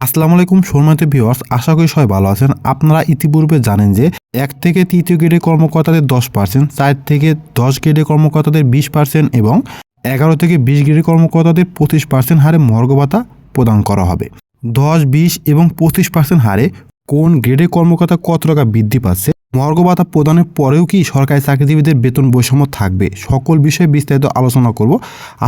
আসসালামু আলাইকুম সম্মানিত ভিউয়ার্স, আশা করি সবাই ভালো আছেন। আপনারা ইতিপূর্বে জানেন যে এক থেকে তৃতীয় গ্রেডের কর্মকর্তাদের দশ পার্সেন্ট চার থেকে দশ গ্রেডের কর্মকর্তাদের বিশ পার্সেন্ট এবং এগারো থেকে বিশ গ্রেডের কর্মকর্তাদের পঁচিশ পার্সেন্ট হারে মর্গ ভাতা প্রদান করা হবে। দশ, বিশ এবং পঁচিশ পার্সেন্ট হারে কোন গ্রেডের কর্মকর্তা কত টাকা বৃদ্ধি পাচ্ছে, মর্গ ভাতা প্রদানের পরেও কি সরকারি চাকরিজীবীদের বেতন বৈষম্য থাকবে, সকল বিষয়ে বিস্তারিত আলোচনা করব।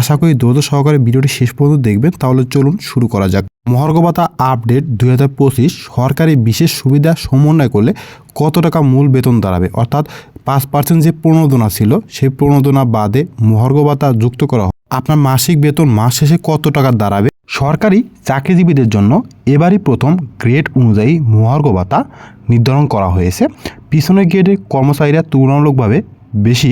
আশা করি দ্রুত সহকারে ভিডিওটি শেষ পর্যন্ত দেখবেন, তাহলে চলুন শুরু করা যাক। মহার্ঘ ভাতা আপডেট দুই হাজার পঁচিশ, সরকারি বিশেষ সুবিধা সমন্বয় করলে কত টাকা মূল বেতন দাঁড়াবে? অর্থাৎ পাঁচ পার্সেন্ট যে প্রণোদনা ছিল, সেই প্রণোদনা বাদে মহার্ঘ ভাতা যুক্ত করা হয় আপনার মাসিক বেতন মাস শেষে কত টাকা দাঁড়াবে? সরকারি চাকরিজীবীদের জন্য এবারই প্রথম গ্রেড অনুযায়ী মহার্ঘ ভাতা নির্ধারণ করা হয়েছে। পিছনের গ্রেডের কর্মচারীরা তুলনামূলকভাবে বেশি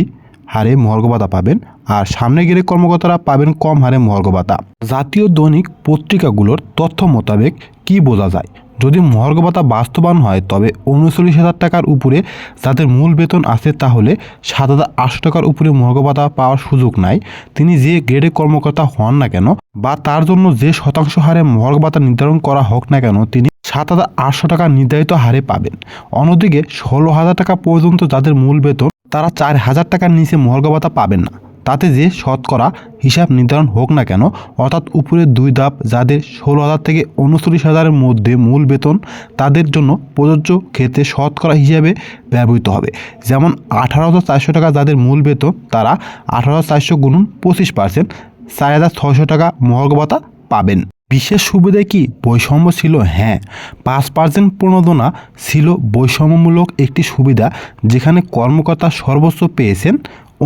হারে মহার্ঘ ভাতা পাবেন। আর সামনে গেলে কর্মকর্তারা পাবেন কম হারে মহার্ঘ ভাতা জাতীয় দৈনিক পত্রিকাগুলোর তথ্য মোতাবেক কি বোঝা যায়? যদি মহার্ঘ ভাতা বাস্তবায়ন হয়, তবে উনচল্লিশ হাজার টাকার উপরে যাদের মূল বেতন আছে তাহলে সাত হাজার আটশো টাকার উপরে মহার্ঘ ভাতা পাওয়ার সুযোগ নাই। তিনি যে গ্রেডে কর্মকর্তা হন না কেন বা তার জন্য যে শতাংশ হারে মহার্ঘ ভাতা নির্ধারণ করা হোক না কেন, তিনি সাত হাজার আটশো টাকা নির্ধারিত হারে পাবেন। অন্যদিকে, ষোলো হাজার টাকা পর্যন্ত যাদের মূল বেতন, তারা চার হাজার টাকার নিচে মহার্ঘ ভাতা পাবেন না। তাতে যে শতকরা হিসাব নির্ধারণ হোক না কেন, অর্থাৎ উপরে দুই ধাপ যাদের ষোলো হাজার থেকে উনচল্লিশ হাজারের মধ্যে মূল বেতন, তাদের জন্য প্রযোজ্য ক্ষেত্রে শতকরা হিসাবে ব্যবহৃত হবে। যেমন আঠারো হাজার চারশো টাকা যাদের মূল বেতন, তারা আঠারো হাজার চারশো গুণুন পঁচিশ পার্সেন্ট, চার হাজার ছয়শো টাকা মহার্ঘ ভাতা পাবেন। বিশেষ সুবিধে কি? বৈষম্য ছিল হ্যাঁ। পাঁচ পার্সেন্ট প্রণোদনা ছিল বৈষম্যমূলক একটি সুবিধা যেখানে কর্মকর্তা সর্বোচ্চ পেয়েছেন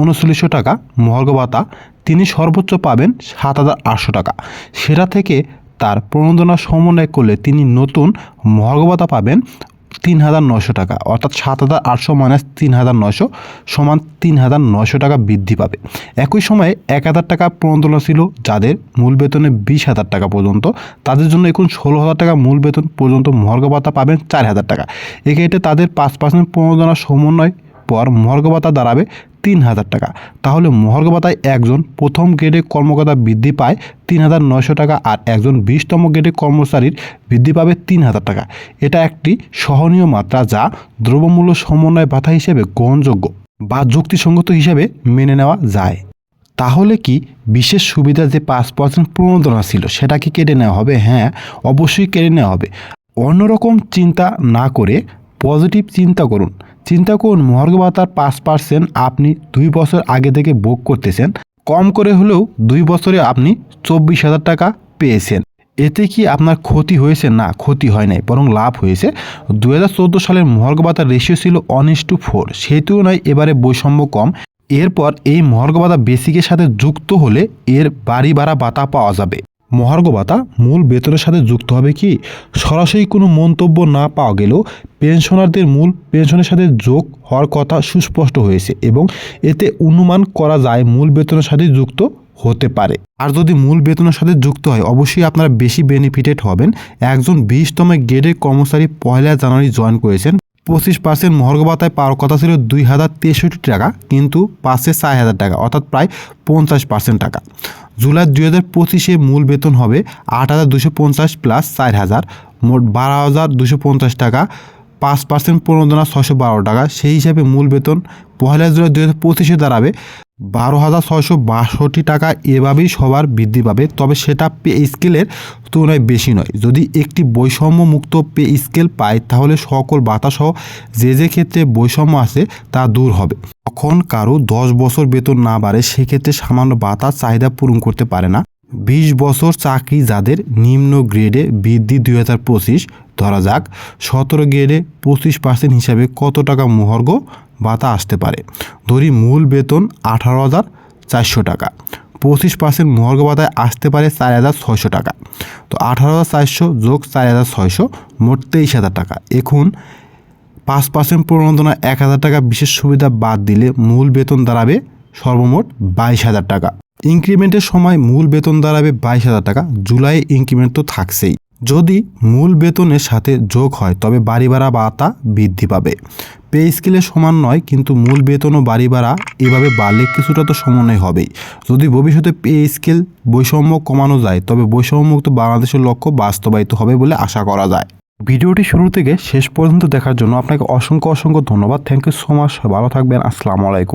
উনচল্লিশশো টাকা, মহার্ঘ ভাতা, তিনি সর্বোচ্চ পাবেন সাত হাজার আটশো টাকা। সেটা থেকে তার প্রণোদনা সমন্বয় করলে তিনি নতুন মহার্ঘ ভাতা পাবেন তিন হাজার নশো টাকা, অর্থাৎ সাত হাজার আটশো মাইনাস তিন হাজার নশো সমান তিন হাজার নশো টাকা বৃদ্ধি পাবে। একই সময়ে এক হাজার টাকা প্রণোদনা ছিল যাদের মূল বেতনে বিশ হাজার টাকা পর্যন্ত, তাদের জন্য এখন ষোলো হাজার টাকা মূল বেতন পর্যন্ত মহার্ঘ ভাতা পাবেন চার হাজার টাকা। এক্ষেত্রে তাদের পাঁচ পার্সেন্ট প্রণোদনা সমন্বয় পর মহার্ঘ ভাতা দাঁড়াবে তিন হাজার টাকা। তাহলে মহার্ঘ ভাতায় একজন প্রথম গ্রেডে কর্মকর্তা বৃদ্ধি পায় তিন হাজার নয়শো টাকা আর একজন বিশতম গ্রেডে কর্মচারীর বৃদ্ধি পাবে তিন হাজার টাকা। এটা একটি সহনীয় মাত্রা যা দ্রব্যমূল্য সমন্বয় ভাতা হিসেবে গ্রহণযোগ্য বা যুক্তিসঙ্গত হিসেবে মেনে নেওয়া যায়। তাহলে কি বিশেষ সুবিধা যে পাঁচ পার্সেন্ট প্রণোদনা ছিল সেটা কি কেটে নেওয়া হবে? হ্যাঁ অবশ্যই কেটে নেওয়া হবে। অন্যরকম চিন্তা না করে পজিটিভ চিন্তা করুন। চিন্তা করুন, মহার্ঘ ভাতার পাঁচ পার্সেন্ট আপনি দুই বছর আগে থেকে ভোগ করতেছেন। কম করে হলেও দুই বছরে আপনি চব্বিশ হাজার টাকা পেয়েছেন। এতে কি আপনার ক্ষতি হয়েছে? না, ক্ষতি হয় নাই, বরং লাভ হয়েছে। দু হাজার চোদ্দ সালের মহার্ঘ ভাতার রেশিও ছিল ওয়ান টু ফোর সেই তুলনায় এবারে বৈষম্য কম। এরপর এই মহার্ঘ ভাতা বেসিকের সাথে যুক্ত হলে এর বাড়ি ভাড়া ভাতা পাওয়া যাবে। মহার্ঘ ভাতা মূল বেতনের সাথে যুক্ত হবে কি? সরাসরি কোনো মন্তব্য না পাওয়া গেলেও পেনশনারদের মূল পেনশনের সাথে যোগ হওয়ার কথা সুস্পষ্ট হয়েছে এবং এতে অনুমান করা যায় মূল বেতনের সাথে যুক্ত হতে পারে। আর যদি মূল বেতনের সাথে যুক্ত হয়, অবশ্যই আপনারা বেশি বেনিফিটেড হবেন। একজন বিশতম গ্রেডের কর্মচারী পয়লা জানুয়ারি জয়েন করেছেন। পঁচিশ পার্সেন্ট মহর্গ ভাতায় পাওয়ার কথা ছিল দুই হাজার তেষট্টি টাকা, কিন্তু পাচ্ছে চার হাজার টাকা, অর্থাৎ প্রায় পঞ্চাশ পার্সেন্ট টাকা। জুলাই দুই হাজার পঁচিশে মূল বেতন হবে আট হাজার দুশো পঞ্চাশ প্লাস চার হাজার, মোট বারো হাজার দুশো পঞ্চাশ টাকা, পাঁচ পার্সেন্ট প্রণোদনা ছশো বারো টাকা। সেই হিসাবে মূল বেতন পহেলা জুলাই দুই হাজার পঁচিশে দাঁড়াবে বারো হাজার ছয়শো বাষট্টি টাকা এভাবেই সবার বৃদ্ধি পাবে, তবে সেটা পে স্কেলের তুলনায় বেশি নয়। যদি একটি বৈষম্য মুক্ত পে স্কেল পায়, তাহলে সকল বাতাসহ যে যে ক্ষেত্রে বৈষম্য আছে, তা দূর হবে। তখন কারও দশ বছর বেতন না বাড়ে, সেক্ষেত্রে সামান্য বাতাস চাহিদা পূরণ করতে পারে না। বিশ বছর চাকরি যাদের নিম্ন গ্রেডে বৃদ্ধি দুই হাজার পঁচিশ, ধরা যাক, সতেরো গ্রেডে পঁচিশ পার্সেন্ট হিসাবে কত টাকা মহার্ঘ ভাতা আসতে পারে। ধরি মূল বেতন আঠারো হাজার চারশো টাকা। পঁচিশ পার্সেন্ট মহার্ঘ ভাতায় আসতে পারে চার হাজার ছয়শো টাকা। তো আঠারো হাজার চারশো যোগ চার হাজার ছয়শো, মোট তেইশ হাজার টাকা। এখন পাঁচ পার্সেন্ট প্রণোদনা এক হাজার টাকা বিশেষ সুবিধা বাদ দিলে মূল বেতন দাঁড়াবে সর্বমোট বাইশ হাজার টাকা। ইনক্রিমেন্টের সময় মূল বেতন দাঁড়াবে বাইশ হাজার টাকা। জুলাই ইনক্রিমেন্ট তো থাকছেই। যদি মূল বেতনের সাথে যোগ হয়, তবে বাড়ি ভাড়া ভাতা বৃদ্ধি পাবে। পে স্কেলে সমান নয়, কিন্তু মূল বেতন ও বাড়ি ভাড়া এভাবে বাড়লে কিছুটা তো সমন্বয় হবেই। যদি ভবিষ্যতে পে স্কেল বৈষম্য কমানো যায়, তবে বৈষম্যমুক্ত বাংলাদেশের লক্ষ্য বাস্তবায়িত হবে বলে আশা করা যায়। ভিডিওটি শুরু থেকে শেষ পর্যন্ত দেখার জন্য আপনাকে অসংখ্য অসংখ্য ধন্যবাদ। থ্যাংক ইউ সো মাচ ভালো থাকবেন। আসসালামু আলাইকুম।